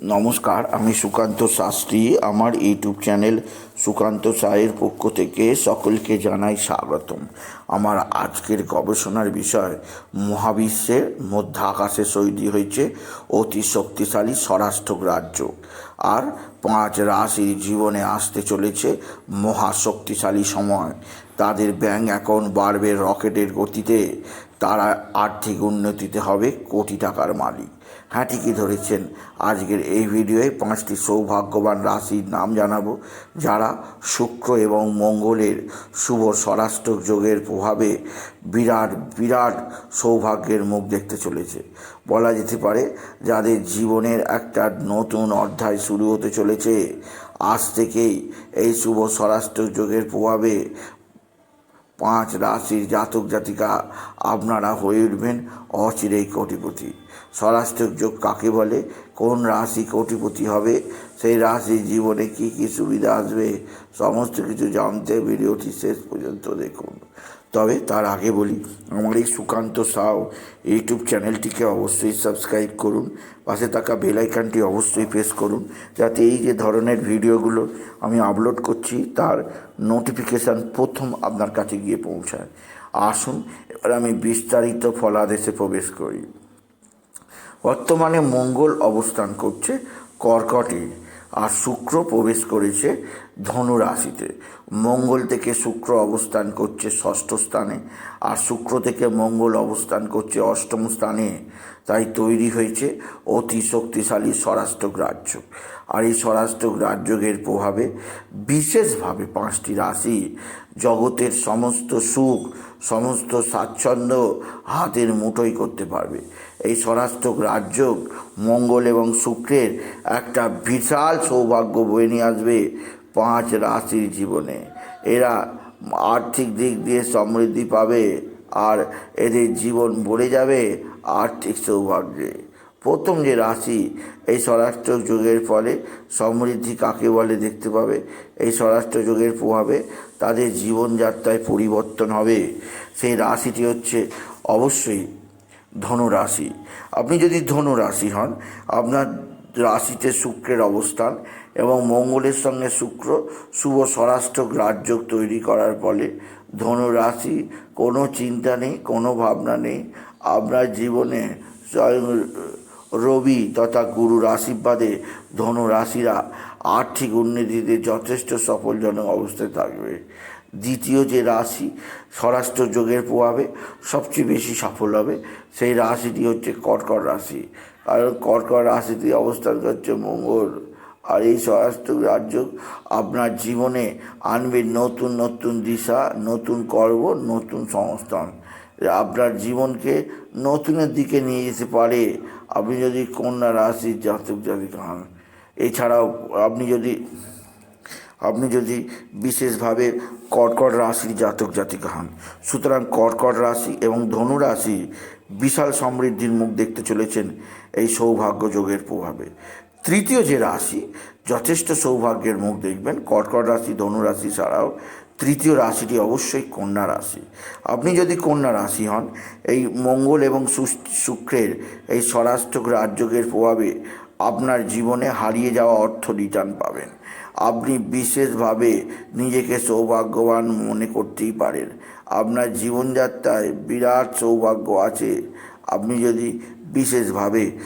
নমস্কার, আমি সুকান্ত শাস্ত্রী। আমার ইউটিউব চ্যানেল সুকান্ত সায়ের পক্ষ থেকে সকলকে জানাই স্বাগতম। আমার আজকের গবেষণার বিষয়, মহাবিশ্বের মধ্য আকাশে শৈলী হয়েছে অতি শক্তিশালী স্বরাষ্ট্র রাজ্য আর পাঁচ রাশির জীবনে আসতে চলেছে মহাশক্তিশালী সময়। তাদের ব্যাংক অ্যাকাউন্ট বাড়বে রকেটের গতিতে। তারা আর্থিক উন্নতিতে হবে কোটি টাকার মালিক। হ্যাঁ ঠিকই ধরেছেন। আজকের এই ভিডিওয়ে পাঁচটি সৌভাগ্যবান রাশির নাম জানাব, যারা শুক্র এবং মঙ্গলের শুভ স্বরাষ্ট্র যোগের প্রভাবে বিরাট বিরাট সৌভাগ্যের মুখ দেখতে চলেছে। বলা যেতে পারে যাদের জীবনের একটা নতুন অধ্যায় শুরু হতে চলেছে। আজ থেকেই এই শুভ স্বরাষ্ট্র যোগের প্রভাবে পাঁচ রাশির জাতক জাতিকা আপনারা হয়ে উঠবেন অচিরেই কোটিপতি। স্বরাষ্ট্র যোগ কাকে বলে? কোন রাশি কোটিপতি হবে? সেই রাশির জীবনে কি কি সুবিধা আসবে? সমস্ত কিছু জানতে ভিডিওটি শেষ পর্যন্ত দেখুন। তবে তার আগে বলি, আমার এই সুকান্ত সাউ ইউটিউব চ্যানেলটিকে অবশ্যই সাবস্ক্রাইব করুন, পাশে থাকা বেলাইকানটি অবশ্যই প্রেস করুন, যাতে এই যে ধরনের ভিডিওগুলো আমি আপলোড করছি, তার নোটিফিকেশান প্রথম আপনার কাছে গিয়ে পৌঁছায়। আসুন, এবার আমি বিস্তারিত ফলাদেশে প্রবেশ করি। বর্তমানে মঙ্গল অবস্থান করছে কর্কটে, আর শুক্র প্রবেশ করেছে ধনু রাশিতে মঙ্গল থেকে শুক্র অবস্থান করছে ষষ্ঠ স্থানে, আর শুক্র থেকে মঙ্গল অবস্থান করছে অষ্টম স্থানে। তাই তৈরি হয়েছে অতি শক্তিশালী স্বরাষ্ট্র গ্রাহ্য আর এই স্বরাষ্ট্র গ্রাহ্যের প্রভাবে বিশেষভাবে পাঁচটি রাশি, জগতের সমস্ত সুখ, সমস্ত স্বাচ্ছন্দ্য হাতের মুঠোই করতে পারবে। এই স্বরাষ্ট্র রাজ্য মঙ্গল এবং শুক্রের একটা বিশাল সৌভাগ্য বয়ে নিয়ে আসবে। পাঁচ রাশির জীবনে। এরা আর্থিক দিক দিয়ে সমৃদ্ধি পাবে আর এদের জীবন ভরে যাবে আর্থিক সৌভাগ্যে। প্রথম যে রাশি, এই স্বরাষ্ট্র যুগের ফলে সমৃদ্ধি কাকে বলে দেখতে পাবে? এই স্বরাষ্ট্র যুগের প্রভাবে তাদের জীবনযাত্রায় পরিবর্তন হবে। সেই রাশিটি হচ্ছে অবশ্যই ধনুরাশি। আপনি যদি ধনুরাশি হন, আপনার রাশিতে শুক্রের অবস্থান এবং মঙ্গলের সঙ্গে শুক্র শুভ স্বরাষ্ট্র রাজ্য তৈরি করার ফলে ধনু রাশি কোনো চিন্তা নেই, কোনো ভাবনা নেই। আপনার জীবনে রবি তথা গুরুর আশীর্বাদে ধনু রাশিরা আর্থিক উন্নতিতে যথেষ্ট সফলজনক অবস্থায় থাকবে। দ্বিতীয় যে রাশি স্বরাষ্ট্র যোগের প্রভাবে সবচেয়ে বেশি সফল হবে, সেই রাশিটি হচ্ছে কর্কট রাশি। কারণ কর্কট রাশিতে অবস্থান করছে মঙ্গল। আর এই স্বরাষ্ট্র রাজ্য আপনার জীবনে আনবে নতুন নতুন দিশা, নতুন কর্ম, নতুন সংস্থান। আপনার জীবনকে নতুনের দিকে নিয়ে যেতে পারে। আপনি যদি কন্যা রাশির জাতক জাতিক হন, এছাড়াও আপনি যদি আপনি যদি বিশেষভাবে কর্কট রাশির জাতক জাতিকা হন, সুতরাং কর্কট রাশি এবং ধনু রাশি বিশাল সমৃদ্ধির মুখ দেখতে চলেছেন এই সৌভাগ্য যোগের প্রভাবে। তৃতীয় যে রাশি, যথেষ্ট সৌভাগ্যের মুখ দেখবেন, কর্কট রাশি, ধনু রাশি ছাড়াও তৃতীয় রাশিটি অবশ্যই কন্যা রাশি। আপনি যদি কন্যা রাশি হন, এই মঙ্গল এবং শুক্রের এই স্বরাষ্ট্র রাজযোগের প্রভাবে আপনার জীবনে হারিয়ে যাওয়া অর্থ রিটার্ন পাবেন। আপনি বিশেষভাবে নিজেকে সৌভাগ্যবান মনে করতেই পারেন। আপনার জীবনযাত্রায় বিরাট সৌভাগ্য আছে। আপনি যদি বিশেষভাবে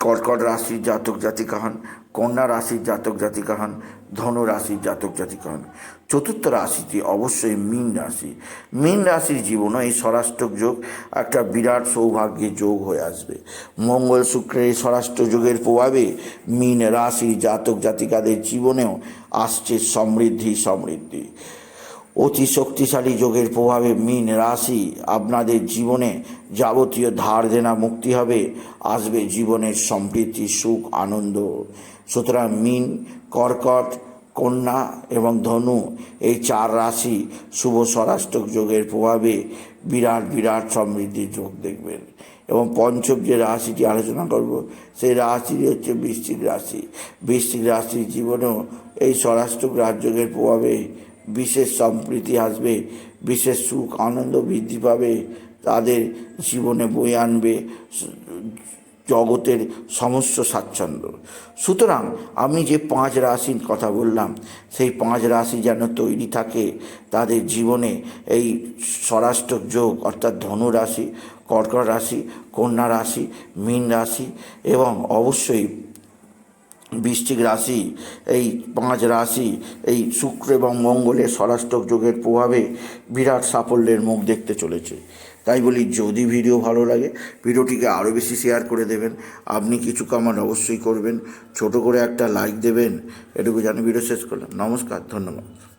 কর্কট রাশির জাতক জাতিকা হন কন্যা রাশির জাতক জাতিকা হন, ধনু রাশির জাতক জাতিকা হন। চতুর্থ রাশিটি অবশ্যই মীন রাশি। মীন রাশির জীবনও এই স্বরাষ্ট্র যোগ একটা বিরাট সৌভাগ্যের যোগ হয়ে আসবে। মঙ্গল শুক্রের এই স্বরাষ্ট্র যোগের প্রভাবে মীন রাশির জাতক জাতিকাদের জীবনেও আসছে সমৃদ্ধি সমৃদ্ধি। অতি শক্তিশালী যোগের প্রভাবে মীন রাশি আপনাদের জীবনে যাবতীয় ধার দেনা মুক্তি হবে, আসবে জীবনের সমৃদ্ধি সুখ, আনন্দ। সুতরাং মীন, কর্কট, কন্যা এবং ধনু এই চার রাশি শুভ স্বরাষ্ট্র যোগের প্রভাবে বিরাট বিরাট সমৃদ্ধির যোগ দেখবেন। এবং পঞ্চম যে রাশিটি আলোচনা করব, সেই রাশিটি হচ্ছে বৃশ্চিক রাশি। বৃশ্চিক রাশির জীবনেও এই স্বরাষ্ট্র রাজযোগের প্রভাবে বিশেষ সম্প্রীতি আসবে, বিশেষ সুখ, আনন্দ বৃদ্ধি পাবে, তাদের জীবনে বয়ে আনবে জগতের সমস্ত স্বাচ্ছন্দ্য। সুতরাং আমি যে পাঁচ রাশির কথা বললাম, সেই পাঁচ রাশি যেন তৈরি থাকে, তাদের জীবনে এই স্বরাষ্ট্র যোগ, অর্থাৎ ধনু রাশি কর্কট রাশি, কন্যা রাশি, মীন রাশি এবং অবশ্যই বৃশ্চিক রাশি, এই পাঁচ রাশি, এই শুক্র এবং মঙ্গলের স্বরাষ্ট্রক যোগের প্রভাবে বিরাট সাফল্যের মুখ দেখতে চলেছে। তাই বলি, যদি ভিডিও ভালো লাগে, ভিডিওটিকে আরও বেশি শেয়ার করে দেবেন। আপনি কিছু কামান অবশ্যই করবেন। ছোট করে একটা লাইক দেবেন। এটুকু জানি ভিডিও শেষ করলাম। নমস্কার, ধন্যবাদ।